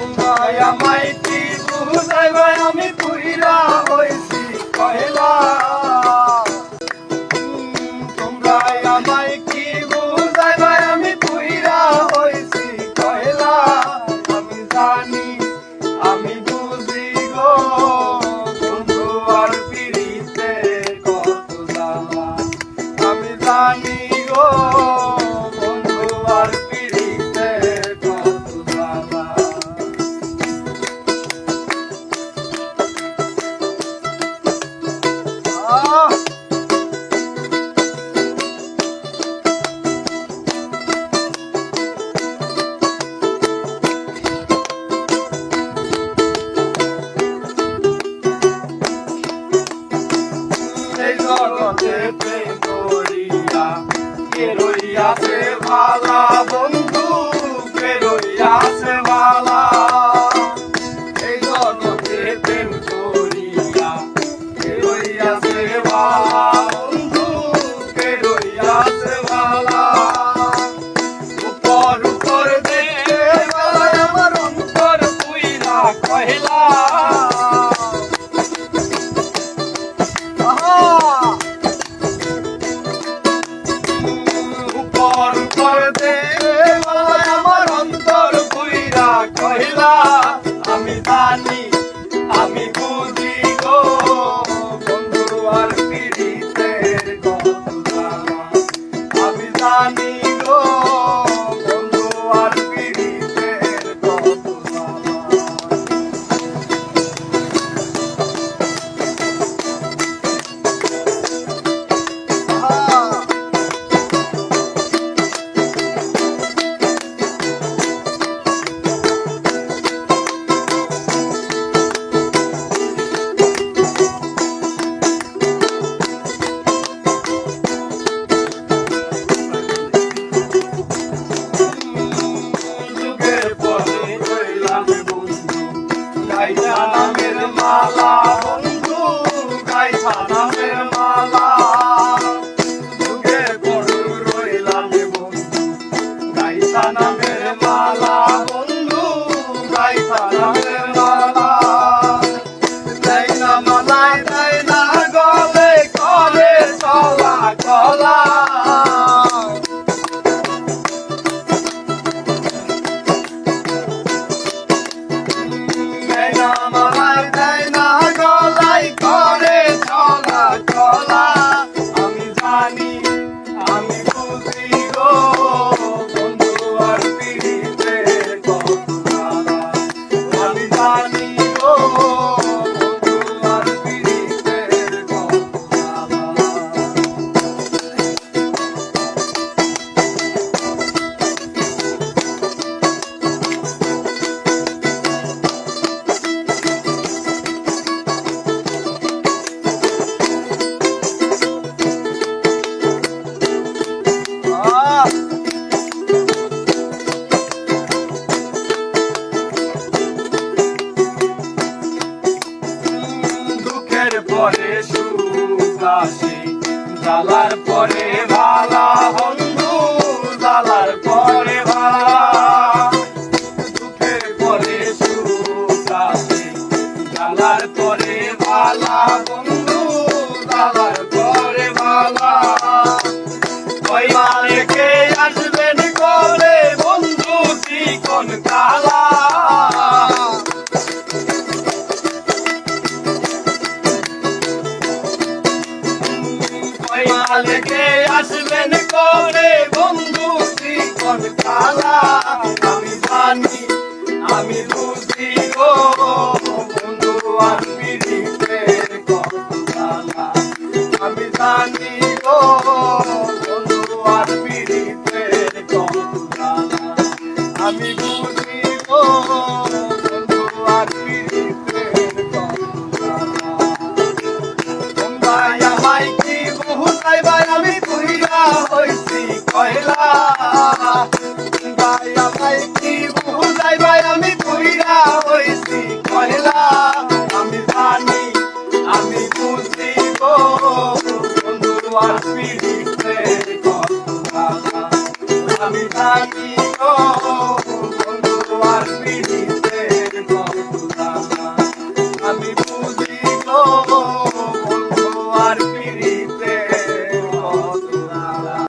তোমায় আমায় গাইছা নামের মালা বন্ধু গাইছা নামের মালা দুঃখে গরু রইলাম বন্ধু গাইছা নামের পরে সুখ আসে জ্বালার পরে ভালা বন্ধু জ্বালার পরে ভালা লেগে আসবেন করে বন্ধু শ্রী কোন কালা দিব বন্ধু আর পিড়িতে কথা আমি জানি তো